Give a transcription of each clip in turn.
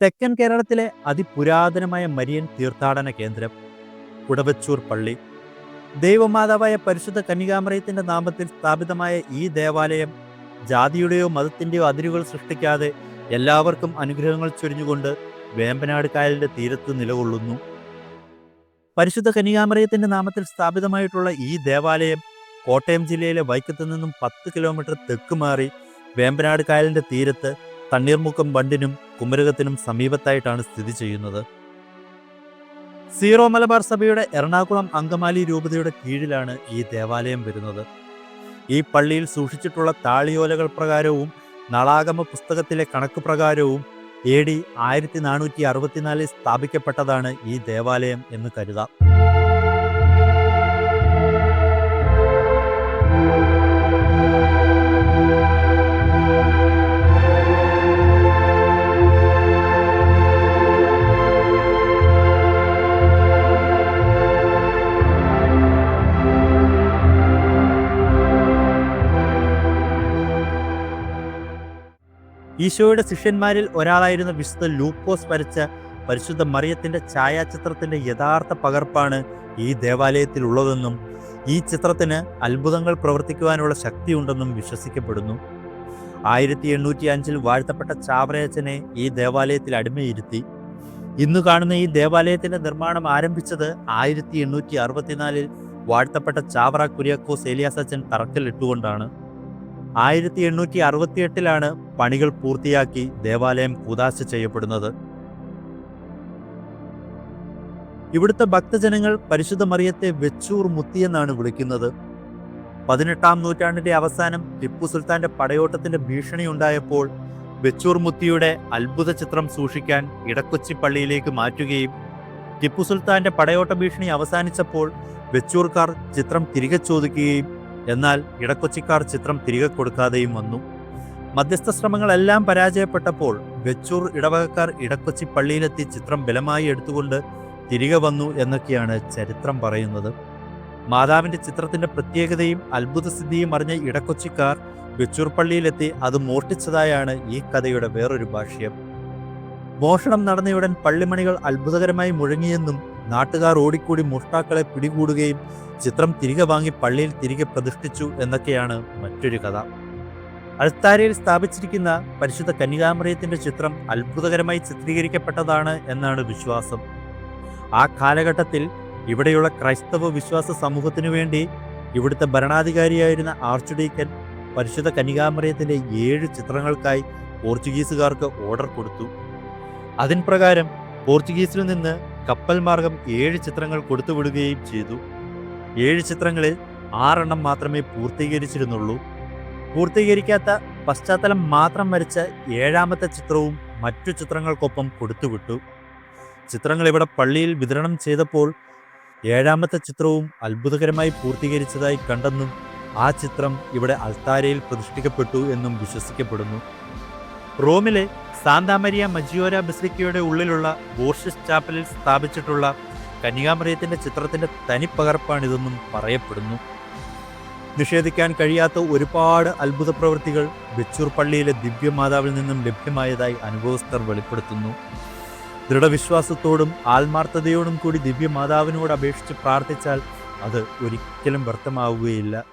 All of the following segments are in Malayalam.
തെക്കൻ കേരളത്തിലെ അതിപുരാതനമായ മരിയൻ തീർത്ഥാടന കേന്ദ്രം കുടവച്ചൂർ പള്ളി ദൈവമാതാവായ പരിശുദ്ധ കന്യകാമറയത്തിന്റെ നാമത്തിൽ സ്ഥാപിതമായ ഈ ദേവാലയം ജാതിയുടെയോ മതത്തിന്റെയോ അതിരുകൾ സൃഷ്ടിക്കാതെ എല്ലാവർക്കും അനുഗ്രഹങ്ങൾ ചൊരിഞ്ഞുകൊണ്ട് വേമ്പനാട് കായലിന്റെ തീരത്ത് നിലകൊള്ളുന്നു. പരിശുദ്ധ കന്യകാമറയത്തിന്റെ നാമത്തിൽ സ്ഥാപിതമായിട്ടുള്ള ഈ ദേവാലയം കോട്ടയം ജില്ലയിലെ വൈക്കത്തു നിന്നും പത്ത് കിലോമീറ്റർ തെക്ക് മാറി വേമ്പനാട് കായലിന്റെ തീരത്ത് തണ്ണീർമുക്കം ബണ്ടിനും കുമരകത്തിനും സമീപത്തായിട്ടാണ് സ്ഥിതി ചെയ്യുന്നത്. സീറോ മലബാർ സഭയുടെ എറണാകുളം അങ്കമാലി രൂപതയുടെ കീഴിലാണ് ഈ ദേവാലയം വരുന്നത്. ഈ പള്ളിയിൽ സൂക്ഷിച്ചിട്ടുള്ള താളിയോലകൾ പ്രകാരവും നളാഗമ പുസ്തകത്തിലെ കണക്ക് പ്രകാരവും എ ഡി ആയിരത്തി നാനൂറ്റി അറുപത്തിനാലിൽ സ്ഥാപിക്കപ്പെട്ടതാണ് ഈ ദേവാലയം എന്ന് കരുതാം. ഈശോയുടെ ശിഷ്യന്മാരിൽ ഒരാളായിരുന്ന വിശുദ്ധ ലൂക്കോസ് വരച്ച പരിശുദ്ധ മറിയത്തിന്റെ ഛായാചിത്രത്തിന്റെ യഥാർത്ഥ പകർപ്പാണ് ഈ ദേവാലയത്തിൽ ഉള്ളതെന്നും ഈ ചിത്രത്തിന് അത്ഭുതങ്ങൾ പ്രവർത്തിക്കുവാനുള്ള ശക്തിയുണ്ടെന്നും വിശ്വസിക്കപ്പെടുന്നു. ആയിരത്തി എണ്ണൂറ്റി അഞ്ചിൽ വാഴ്ത്തപ്പെട്ട ചാവറയച്ചനെ ഈ ദേവാലയത്തിൽ അടിമയിരുത്തി. ഇന്ന് കാണുന്ന ഈ ദേവാലയത്തിന്റെ നിർമ്മാണം ആരംഭിച്ചത് ആയിരത്തി എണ്ണൂറ്റി അറുപത്തിനാലിൽ വാഴ്ത്തപ്പെട്ട ചാവറ കുര്യാക്കോസ് ഏലിയാസച്ചൻ തറക്കല്ലിട്ടുകൊണ്ടാണ്. ആയിരത്തി എണ്ണൂറ്റി അറുപത്തിയെട്ടിലാണ് പണികൾ പൂർത്തിയാക്കി ദേവാലയം കൂതാശ ചെയ്യപ്പെടുന്നത്. ഇവിടുത്തെ ഭക്തജനങ്ങൾ പരിശുദ്ധ മറിയത്തെ വെച്ചൂർ മുത്തിയെന്നാണ് വിളിക്കുന്നത്. പതിനെട്ടാം നൂറ്റാണ്ടിന്റെ അവസാനം ടിപ്പു സുൽത്താന്റെ പടയോട്ടത്തിന്റെ ഭീഷണി ഉണ്ടായപ്പോൾ വെച്ചൂർ മുത്തിയുടെ അത്ഭുത ചിത്രം സൂക്ഷിക്കാൻ ഇടക്കൊച്ചി പള്ളിയിലേക്ക് മാറ്റുകയും ടിപ്പു സുൽത്താന്റെ പടയോട്ട ഭീഷണി അവസാനിച്ചപ്പോൾ വെച്ചൂർക്കാർ ചിത്രം തിരികെ ചോദിക്കുകയും എന്നാൽ ഇടക്കൊച്ചിക്കാർ ചിത്രം തിരികെ കൊടുക്കാതെയും വന്നു. മധ്യസ്ഥ ശ്രമങ്ങളെല്ലാം പരാജയപ്പെട്ടപ്പോൾ വെച്ചൂർ ഇടവകക്കാർ ഇടക്കൊച്ചി പള്ളിയിലെത്തി ചിത്രം ബലമായി എടുത്തുകൊണ്ട് തിരികെ വന്നു എന്നൊക്കെയാണ് ചരിത്രം പറയുന്നത്. മാതാവിന്റെ ചിത്രത്തിന്റെ പ്രത്യേകതയും അത്ഭുതസിദ്ധിയും അറിഞ്ഞ ഇടക്കൊച്ചിക്കാർ വെച്ചൂർ പള്ളിയിലെത്തി അത് മോഷ്ടിച്ചതായാണ് ഈ കഥയുടെ വേറൊരു ഭാഷ്യം. മോഷണം നടന്നയുടൻ പള്ളിമണികൾ അത്ഭുതകരമായി മുഴങ്ങിയെന്നും നാട്ടുകാർ ഓടിക്കൂടി മുഷ്ടാക്കളെ പിടികൂടുകയും ചിത്രം തിരികെ വാങ്ങി പള്ളിയിൽ തിരികെ പ്രതിഷ്ഠിച്ചു എന്നൊക്കെയാണ് മറ്റൊരു കഥ. അൾത്താരയിൽ സ്ഥാപിച്ചിരിക്കുന്ന പരിശുദ്ധ കന്യകാമറിയത്തിന്റെ ചിത്രം അത്ഭുതകരമായി ചിത്രീകരിക്കപ്പെട്ടതാണ് എന്നാണ് വിശ്വാസം. ആ കാലഘട്ടത്തിൽ ഇവിടെയുള്ള ക്രൈസ്തവ വിശ്വാസ സമൂഹത്തിനു വേണ്ടി ഇവിടുത്തെ ഭരണാധികാരിയായിരുന്ന ആർച്ച് ഡീക്കൻ പരിശുദ്ധ കന്യകാമറിയത്തിന്റെ ഏഴ് ചിത്രങ്ങൾക്കായി പോർച്ചുഗീസുകാർക്ക് ഓർഡർ കൊടുത്തു. അതിൻ പ്രകാരം പോർച്ചുഗീസിൽ നിന്ന് കപ്പൽ മാർഗം ഏഴ് ചിത്രങ്ങൾ കൊടുത്തുവിടുകയും ചെയ്തു. ഏഴ് ചിത്രങ്ങളിൽ ആറെണ്ണം മാത്രമേ പൂർത്തീകരിച്ചിരുന്നുള്ളൂ. പൂർത്തീകരിക്കാത്ത പശ്ചാത്തലം മാത്രം വരച്ച ഏഴാമത്തെ ചിത്രവും മറ്റു ചിത്രങ്ങൾക്കൊപ്പം കൊടുത്തുവിട്ടു. ചിത്രങ്ങൾ ഇവിടെ പള്ളിയിൽ വിതരണം ചെയ്തപ്പോൾ ഏഴാമത്തെ ചിത്രവും അത്ഭുതകരമായി പൂർത്തീകരിച്ചതായി കണ്ടെന്നും ആ ചിത്രം ഇവിടെ അൽത്താരയിൽ പ്രതിഷ്ഠിക്കപ്പെട്ടു എന്നും വിശ്വസിക്കപ്പെടുന്നു. റോമിലെ സാന്താമരിയ മജിയോര ബസിലിക്കയുടെ ഉള്ളിലുള്ള ബോർഷസ് ചാപ്പലിൽ സ്ഥാപിച്ചിട്ടുള്ള കന്യാമറിയത്തിന്റെ ചിത്രത്തിന്റെ തനിപ്പകർപ്പാണിതെന്നും പറയപ്പെടുന്നു. നിഷേധിക്കാൻ കഴിയാത്ത ഒരുപാട് അത്ഭുത പ്രവൃത്തികൾ വെച്ചൂർ പള്ളിയിലെ ദിവ്യമാതാവിൽ നിന്നും ലഭ്യമായതായി അനുഭവസ്ഥർ വെളിപ്പെടുത്തുന്നു. ദൃഢവിശ്വാസത്തോടും ആത്മാർത്ഥതയോടും കൂടി ദിവ്യമാതാവിനോട് അപേക്ഷിച്ച് പ്രാർത്ഥിച്ചാൽ അത് ഒരിക്കലും വ്യർത്ഥമാവുകയില്ല.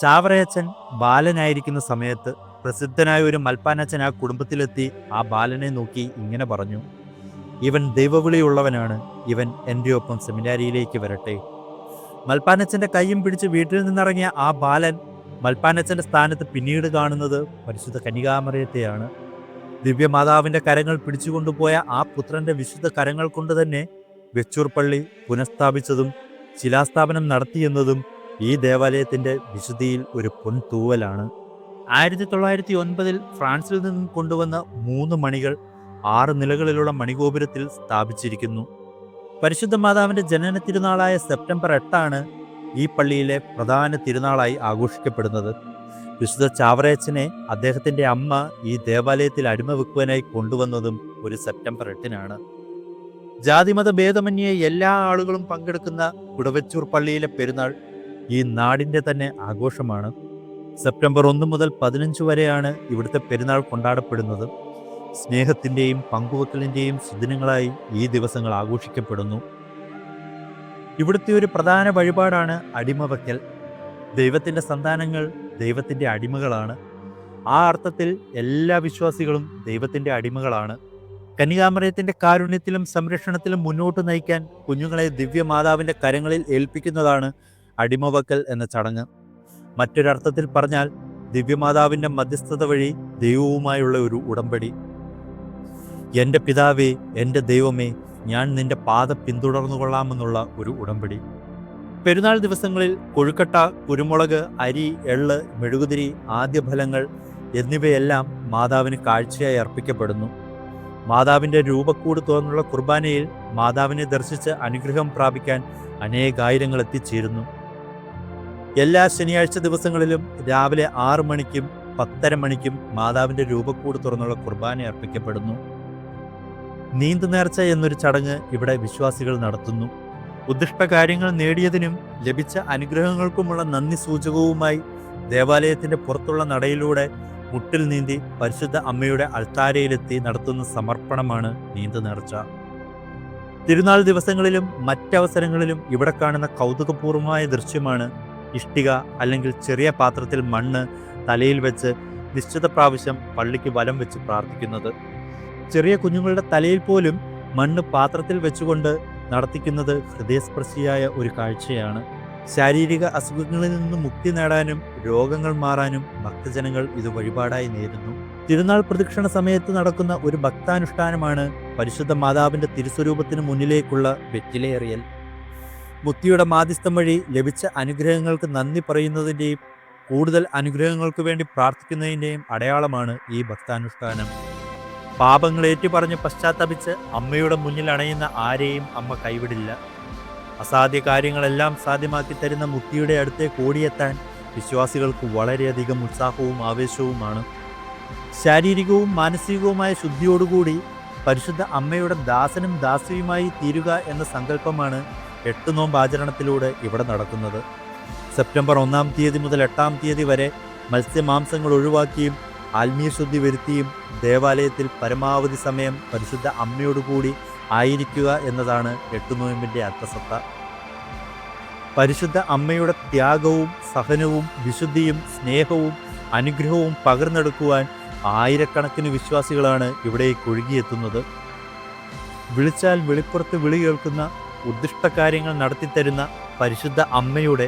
ചാവറയച്ചൻ ബാലനായിരിക്കുന്ന സമയത്ത് പ്രസിദ്ധനായ ഒരു മൽപ്പാനച്ചൻ ആ കുടുംബത്തിലെത്തി ആ ബാലനെ നോക്കി ഇങ്ങനെ പറഞ്ഞു ഇവൻ ദൈവവിളിയുള്ളവനാണ്. ഇവൻ എന്റെ ഒപ്പം സെമിനാരിയിലേക്ക് വരട്ടെ. മൽപ്പാനച്ഛന്റെ കൈയും പിടിച്ച് വീട്ടിൽ നിന്നിറങ്ങിയ ആ ബാലൻ മൽപ്പാനച്ഛന്റെ സ്ഥാനത്ത് പിന്നീട് കാണുന്നത് പരിശുദ്ധ കനികാമറയത്തെയാണ്. ദിവ്യമാതാവിന്റെ കരങ്ങൾ പിടിച്ചുകൊണ്ടുപോയ ആ പുത്രന്റെ വിശുദ്ധ കരങ്ങൾ കൊണ്ട് തന്നെ വെച്ചൂർ പള്ളി പുനഃസ്ഥാപിച്ചതും ശിലാസ്ഥാപനം നടത്തിയെന്നതും ഈ ദേവാലയത്തിന്റെ വിശുദ്ധിയിൽ ഒരു പൊൻതൂവലാണ്. ആയിരത്തി തൊള്ളായിരത്തി ഒൻപതിൽ ഫ്രാൻസിൽ നിന്നും കൊണ്ടുവന്ന മൂന്ന് മണികൾ ആറ് നിലകളിലുള്ള മണിഗോപുരത്തിൽ സ്ഥാപിച്ചിരിക്കുന്നു. പരിശുദ്ധ മാതാവിന്റെ ജനന തിരുനാളായ സെപ്റ്റംബർ എട്ടാണ് ഈ പള്ളിയിലെ പ്രധാന തിരുനാളായി ആഘോഷിക്കപ്പെടുന്നത്. വിശുദ്ധ ചാവറയച്ചനെ അദ്ദേഹത്തിന്റെ അമ്മ ഈ ദേവാലയത്തിൽ അടിമ വെക്കുവാനായി കൊണ്ടുവന്നതും ഒരു സെപ്റ്റംബർ എട്ടിനാണ്. ജാതിമത ഭേദമന്യേ എല്ലാ ആളുകളും പങ്കെടുക്കുന്ന കുടവച്ചൂർ പള്ളിയിലെ പെരുന്നാൾ ഈ നാടിന്റെ തന്നെ ആഘോഷമാണ്. സെപ്റ്റംബർ ഒന്ന് മുതൽ പതിനഞ്ച് വരെയാണ് ഇവിടുത്തെ പെരുന്നാൾ കൊണ്ടാടപ്പെടുന്നത്. സ്നേഹത്തിന്റെയും പങ്കുവെക്കലിന്റെയും സുദിനങ്ങളായി ഈ ദിവസങ്ങൾ ആഘോഷിക്കപ്പെടുന്നു. ഇവിടുത്തെ ഒരു പ്രധാന വഴിപാടാണ് അടിമവയ്ക്കൽ ദൈവത്തിന്റെ സന്താനങ്ങൾ ദൈവത്തിന്റെ അടിമകളാണ്. ആ അർത്ഥത്തിൽ എല്ലാ വിശ്വാസികളും ദൈവത്തിന്റെ അടിമകളാണ്. കന്യകാമറയത്തിന്റെ കാരുണ്യത്തിലും സംരക്ഷണത്തിലും മുന്നോട്ട് നയിക്കാൻ കുഞ്ഞുങ്ങളെ ദിവ്യമാതാവിന്റെ കരങ്ങളിൽ ഏൽപ്പിക്കുന്നതാണ് അടിമവക്കൽ എന്ന ചടങ്ങ്. മറ്റൊരർത്ഥത്തിൽ പറഞ്ഞാൽ ദിവ്യമാതാവിന്റെ മധ്യസ്ഥത വഴി ദൈവവുമായുള്ള ഒരു ഉടമ്പടി. എന്റെ പിതാവേ എന്റെ ദൈവമേ ഞാൻ നിന്റെ പാത പിന്തുടർന്നു കൊള്ളാമെന്നുള്ള ഒരു ഉടമ്പടി. പെരുന്നാൾ ദിവസങ്ങളിൽ കൊഴുക്കട്ട കുരുമുളക് അരി എള്ള് മെഴുകുതിരി ആദ്യഫലങ്ങൾ എന്നിവയെല്ലാം മാതാവിന് കാഴ്ചയായി അർപ്പിക്കപ്പെടുന്നു. മാതാവിന്റെ രൂപക്കൂട് തോന്നുള്ള കുർബാനയിൽ മാതാവിനെ ദർശിച്ച് അനുഗ്രഹം പ്രാപിക്കാൻ അനേകായിരങ്ങൾ എത്തിച്ചേരുന്നു. എല്ലാ ശനിയാഴ്ച ദിവസങ്ങളിലും രാവിലെ ആറ് മണിക്കും പത്തര മണിക്കും മാതാവിന്റെ രൂപക്കൂട് തുറന്നുള്ള കുർബാന അർപ്പിക്കപ്പെടുന്നു. നീന്തു നേർച്ച എന്നൊരു ചടങ്ങ് ഇവിടെ വിശ്വാസികൾ നടത്തുന്നു. ഉദ്ദിഷ്ട കാര്യങ്ങൾ നേടിയതിനും ലഭിച്ച അനുഗ്രഹങ്ങൾക്കുമുള്ള നന്ദി സൂചകവുമായി ദേവാലയത്തിന്റെ പുറത്തുള്ള നടയിലൂടെ മുട്ടിൽ നീന്തി പരിശുദ്ധ അമ്മയുടെ അൾത്താരയിലെത്തി നടത്തുന്ന സമർപ്പണമാണ് നീന്തു നേർച്ച. തിരുനാൾ ദിവസങ്ങളിലും മറ്റവസരങ്ങളിലും ഇവിടെ കാണുന്ന കൗതുകപൂർവമായ ദൃശ്യമാണ് ഇഷ്ടിക അല്ലെങ്കിൽ ചെറിയ പാത്രത്തിൽ മണ്ണ് തലയിൽ വെച്ച് നിശ്ചിത പ്രാവശ്യം പള്ളിക്ക് വലം വെച്ച് പ്രാർത്ഥിക്കുന്നത്. ചെറിയ കുഞ്ഞുങ്ങളുടെ തലയിൽ പോലും മണ്ണ് പാത്രത്തിൽ വെച്ചുകൊണ്ട് നടത്തിക്കുന്നത് ഹൃദയസ്പർശിയായ ഒരു കാഴ്ചയാണ്. ശാരീരിക അസുഖങ്ങളിൽ നിന്ന് മുക്തി നേടാനും രോഗങ്ങൾ മാറാനും ഭക്തജനങ്ങൾ ഇത് വഴിപാടായി നേരുന്നു. തിരുനാൾ പ്രദക്ഷിണ സമയത്ത് നടക്കുന്ന ഒരു ഭക്താനുഷ്ഠാനമാണ് പരിശുദ്ധ മാതാവിന്റെ തിരുസ്വരൂപത്തിന് മുന്നിലേക്കുള്ള വെറ്റിലേറിയൽ. മുത്തിയുടെ മാധ്യസ്ഥം വഴി ലഭിച്ച അനുഗ്രഹങ്ങൾക്ക് നന്ദി പറയുന്നതിന്റെയും കൂടുതൽ അനുഗ്രഹങ്ങൾക്ക് വേണ്ടി പ്രാർത്ഥിക്കുന്നതിന്റെയും അടയാളമാണ് ഈ ഭക്താനുഷ്ഠാനം. പാപങ്ങൾ ഏറ്റുപറഞ്ഞ് പശ്ചാത്തപിച്ച് അമ്മയുടെ മുന്നിൽ അണയുന്ന ആരെയും അമ്മ കൈവിടില്ല. അസാധ്യ കാര്യങ്ങളെല്ലാം സാധ്യമാക്കി തരുന്ന മുത്തിയുടെ അടുത്തേക്ക് ഓടിയെത്താൻ വിശ്വാസികൾക്ക് വളരെയധികം ഉത്സാഹവും ആവേശവുമാണ്. ശാരീരികവും മാനസികവുമായ ശുദ്ധിയോടുകൂടി പരിശുദ്ധ അമ്മയുടെ ദാസനും ദാസിയുമായി തീരുക എന്ന സങ്കല്പമാണ് എട്ട് നോമ്പ് ആചരണത്തിലൂടെ ഇവിടെ നടക്കുന്നത്. സെപ്റ്റംബർ ഒന്നാം തീയതി മുതൽ എട്ടാം തീയതി വരെ മത്സ്യമാംസങ്ങൾ ഒഴിവാക്കിയും ആത്മീയ ശുദ്ധി വരുത്തിയും ദേവാലയത്തിൽ പരമാവധി സമയം പരിശുദ്ധ അമ്മയോടുകൂടി ആയിരിക്കുക എന്നതാണ് എട്ട് നോയമ്പിന്റെ അർത്ഥസത്ത. പരിശുദ്ധ അമ്മയുടെ ത്യാഗവും സഹനവും വിശുദ്ധിയും സ്നേഹവും അനുഗ്രഹവും പകർന്നെടുക്കുവാൻ ആയിരക്കണക്കിന് വിശ്വാസികളാണ് ഇവിടേക്ക് ഒഴുകിയെത്തുന്നത് വിളിച്ചാൽ വെളിപ്പുറത്ത് വിളി കേൾക്കുന്ന ഉദ്ദിഷ്ട കാര്യങ്ങൾ നടത്തിത്തരുന്ന പരിശുദ്ധ അമ്മയുടെ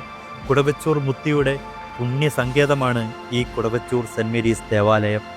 കുടവച്ചൂർ മുത്തിയുടെ പുണ്യസങ്കേതമാണ് ഈ കുടവച്ചൂർ സെന്റ് മേരീസ് ദേവാലയം.